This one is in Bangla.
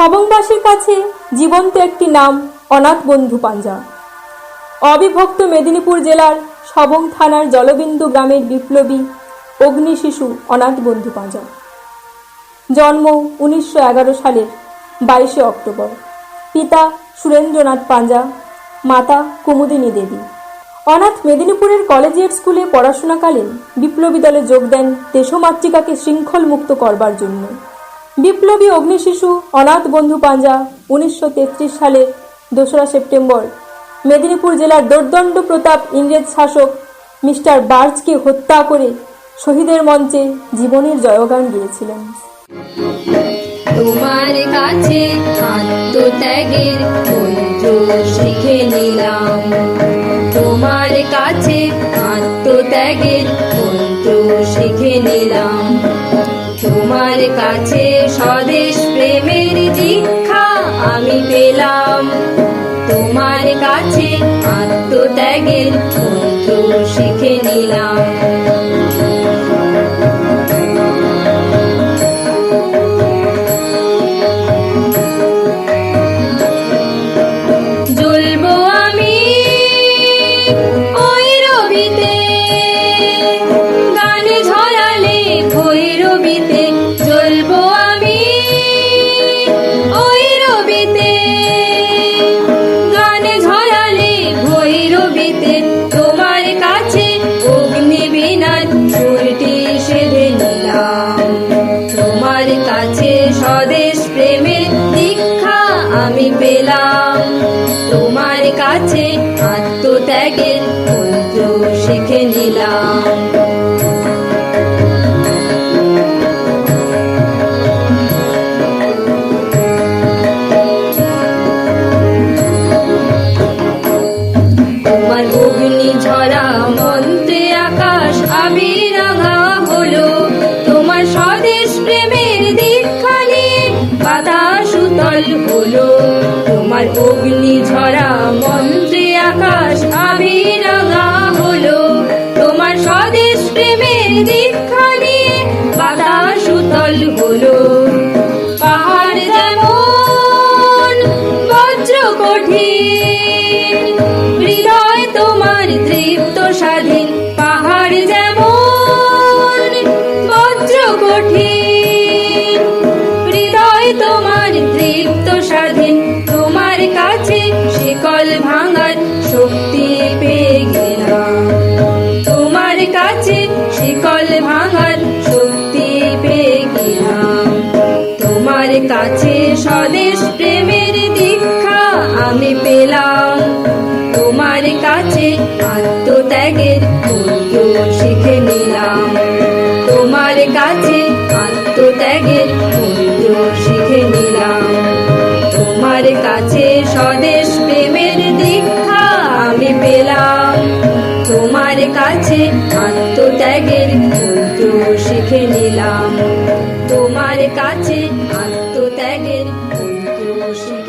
সবংবাসীর কাছে জীবন্ত একটি নাম, অনাথ বন্ধু পাঞ্জা। অবিভক্ত মেদিনীপুর জেলার সবং থানার জলবিন্দু গ্রামের বিপ্লবী অগ্নি শিশু অনাথ বন্ধু পাঁজা জন্ম উনিশশো এগারো সালের বাইশে অক্টোবর। পিতা সুরেন্দ্রনাথ পাঞ্জা, মাতা কুমুদিনী দেবী। অনাথ মেদিনীপুরের কলেজিয়েট স্কুলে পড়াশোনাকালীন বিপ্লবী দলে যোগ দেন দেশমাতৃকাকে শৃঙ্খল মুক্ত করবার জন্য। বিপ্লবী অগ্নিশিশু অনাথ বন্ধু পাঞ্জা উনিশশো তেত্রিশ সালের দোসরা সেপ্টেম্বর। মেদিনীপুর জেলার দোর্দণ্ড প্রতাপ ইংরেজ শাসক মিস্টার বার্জকে হত্যা করে শহীদের মঞ্চে জীবনের জয়গান গিয়েছিলেন। তোমার কাছে আত্মত্যাগের মন্ত্র শিখে নিলাম। তোমার কাছে আত্মত্যাগের মন্ত্র শিখে নিলাম। তোমার কাছে স্বদেশ প্রেমের দীক্ষা আমি পেলাম। তোমার কাছে আত্মত্যাগের মন্ত্র শিখে নিলাম। আমি আমি পেলাম। তোমার কাছে আত্মত্যাগের মন্ত্র শিখে নিলাম। তোমার অগ্নি আকাশ হলো। তোমার স্বদেশ প্রেমের অগ্নি ঝরা মন্ত্রে আকাশ আবিরাঙা হলো। তোমার স্বদেশ প্রেমের দীক্ষা নিয়ে বাতাস উতল হলো। শিকল ভাঙার শক্তি পেয়ে গেলাম। তোমার কাছে স্বদেশ প্রেমের দীক্ষা আমি পেলাম। তোমার কাছে আত্মত্যাগের মূল্য শিখে নিলাম। তোমার কাছে আত্মত্যাগের মূল্য শিখে নিলাম। তোমার কাছে স্বদেশ প্রেমের দীক্ষা আমি পেলাম। তোমার কাছে দেখে নিলাম। তোমার কাছে আত্মত্যাগের ঐক্য